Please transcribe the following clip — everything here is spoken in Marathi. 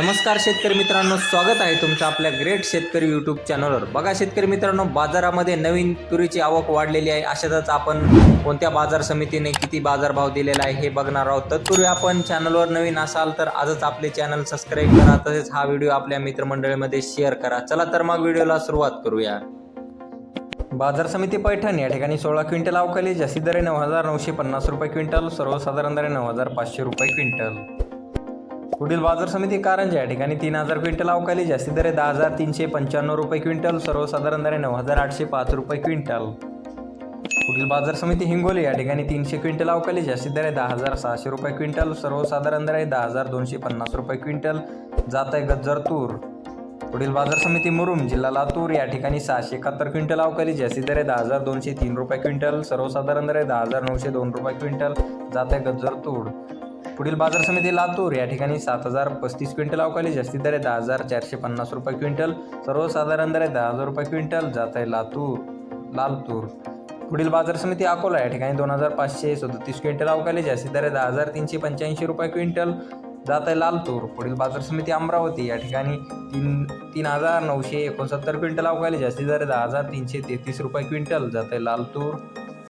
नमस्कार शेतकरी मित्रांनो स्वागत आहे तुमचं आपल्या ग्रेट शेतकरी यूट्यूब चॅनलवर बघा शेतकरी मित्रांनो बाजारामध्ये नवीन तुरीची आवक वाढलेली आहे. अशातच आपण कोणत्या बाजार समितीने किती बाजारभाव दिलेला आहे हे बघणार आहोत. तत्पूर्वी आपण चॅनलवर नवीन असाल तर आजच आपले चॅनल सबस्क्राईब करा. तसेच हा व्हिडिओ आपल्या मित्रमंडळीमध्ये शेअर करा. चला तर मग व्हिडिओला सुरुवात करूया. बाजार समिती पैठण या ठिकाणी सोळा क्विंटल अवकाली जास्ती दरे नऊ हजार नऊशे पन्नास रुपये क्विंटल सर्वसाधारण दरे नऊ हजार पाचशे रुपये क्विंटल. पुढील बाजार समिती कारंजा या ठिकाणी तीन हजार क्विंटल अवकाली जास्ती दरे दहा हजार तीनशे पंच्याण्णव रुपये क्विंटल सर्वसाधारण दरे नऊ हजार आठशे पाच रुपये क्विंटल. पुढील बाजार समिती हिंगोली या ठिकाणी तीनशे क्विंटल अवकाली जास्ती दरे दहा हजार सहाशे रुपये क्विंटल सर्वसाधारण दरे दहा हजार दोनशे पन्नास रुपये क्विंटल. जात आहे गज्जर तूर. पुढील बाजार समिती मुरुम जिल्हा लातूर या ठिकाणी सहाशे एकाहत्तर क्विंटल अवकाली जास्ती दरे दहा हजार दोनशे तीन रुपये क्विंटल सर्वसाधारण दरे दहा हजार नऊशे दोन रुपये क्विंटल. जात आहे गज्जर तूर. पुढील बाजार समिती लातूर या ठिकाणी सात हजार पस्तीस क्विंटल अवकाली दर आहे दहा हजार चारशे पन्नास रुपये क्विंटल. सर्वसाधारण आहे दहा हजार रुपये क्विंटल. जात आहे लातूर. लालतूर पुढील बाजार समिती अकोला या ठिकाणी दोन हजार पाचशे सदतीस क्विंटल अवकाली दर आहे दहा हजार तीनशे पंच्याऐंशी रुपये क्विंटल. जात आहे लालतूर पुढील बाजार समिती अमरावती या ठिकाणी तीन तीन हजार नऊशे एकोणसत्तर क्विंटल अवकाली जास्ती दरे दहा हजार तीनशे तेहतीस रुपये क्विंटल. जात आहे लालतूर